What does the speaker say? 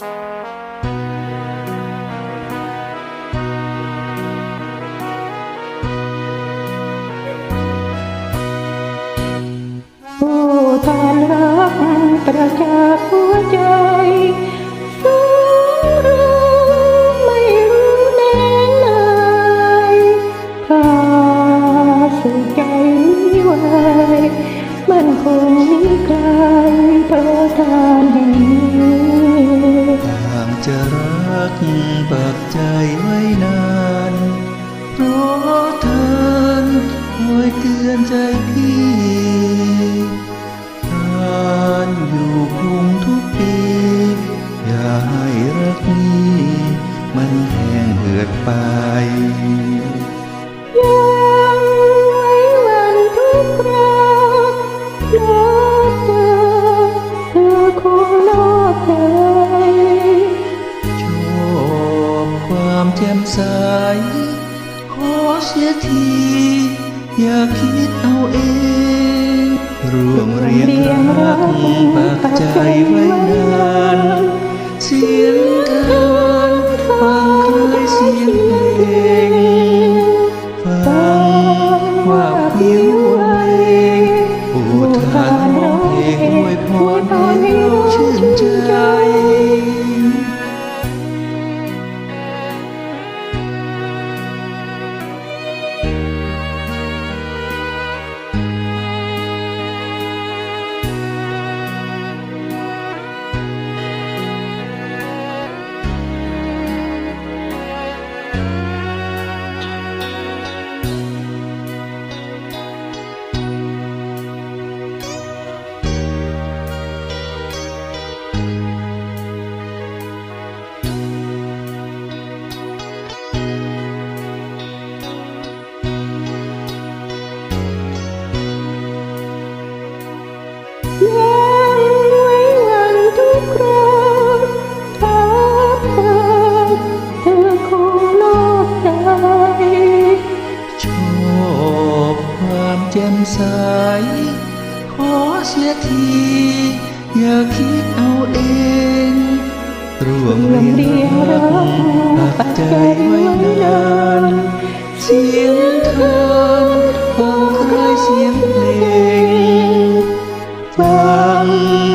โอ้ทานรักประจากหั กปักใจไว้นานเพราะเธอคอยเตือนใจพี่ทานอยู่คงทุกปี อย่าให้รักนี้มันแห้งเหือดไปยังไว้วันทุกคราแล้ว ความแจ่มใส ขอเสียที อย่าคิดเอาเองร่วมเรียงรักปักใจไว้นานเสียงการฟังเคยเสียงเพลง มแจ่มใสขอเสียที อย่าคิดเอาเอง รวมเรียง ความ